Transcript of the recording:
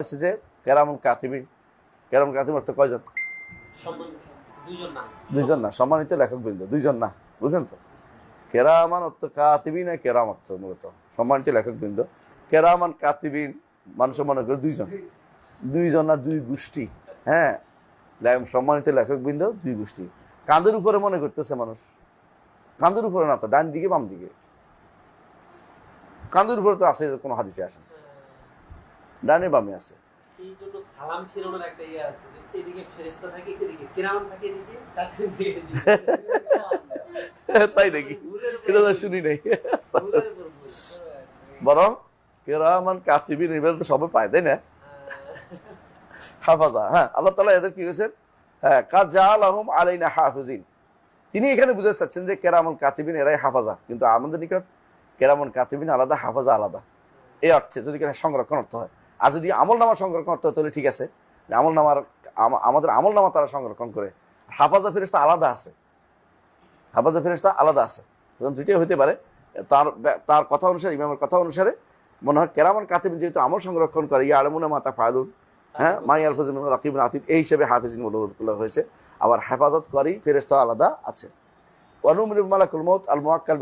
হচ্ছে যে কেরামন কাতিবিন কেরামন কাতিব অর্থ কয়জন? দুইজন না। সম্মানিত লেখক বৃন্দ দুইজন না বুঝলেন তো? কেরামান অর্থ কাতিবিন আর কেরাম অর্থ মূলত? সম্মানিত লেখক বৃন্দ কেরামান কাতিবিন মানুষ মনে করে দুইজন। দুইজন না দুই গোষ্ঠী হ্যাঁ? সম্মানিত লেখক বৃন্দ দুই গোষ্ঠী। কাঁধের উপরে মনে করতেছে মানুষ। কাঁধের উপরে না তো ডান দিকে বাম দিকে। কাঁধের উপরে তো আছে কোনো হাদিসে আসে না। ডানে বামে আছে। ইয়ে। তাই নাকি? এটা তো শুনি নাই। বরং কেরামান কাতিবিন এবার তো সবাই পায় তাই না? হাফাজা হ্যাঁ আল্লাহ তালা এদের কি হয়েছেন হ্যাঁ কাজাল আহম আলাইনা হাফিজিন। তিনি এখানে বুঝতে চাচ্ছেন যে কেরামন কাতিবিন এরাই হাফাজা। কিন্তু আমাদের নিকট কেরামন কাতিবিন আলাদা হাফাজা আলাদা। এই অর্থে যদি সংরক্ষণ অর্থ হয়। আর যদি আমল নামা সংরক্ষণ করতে হয়, তাহলে ঠিক আছে। আমল নামার আমাদের আমল নামা তারা সংরক্ষণ করে। হাফাজা ফেরেস্তা আলাদা আছে। হাফাজা ফেরেস্তা আলাদা আছে। তখন দুইটাই পারে। তার তার কথা অনুসারে, ইমামের কথা অনুসারে, মনে হয় কেরামন কাতিবিন যেহেতু আমল সংরক্ষণ করে, ইয়া আলমুনা মাতা ফায়লুন হ্যাঁ মাই আলফাজ রাকিব আতিব এই হিসেবে হাফিজিন বলা হয়েছে। আবার হেফাজত করি ফেরেস্তা আলাদা আছে। অনুমির মালাকুল মৌত আল মোয়াক্কাল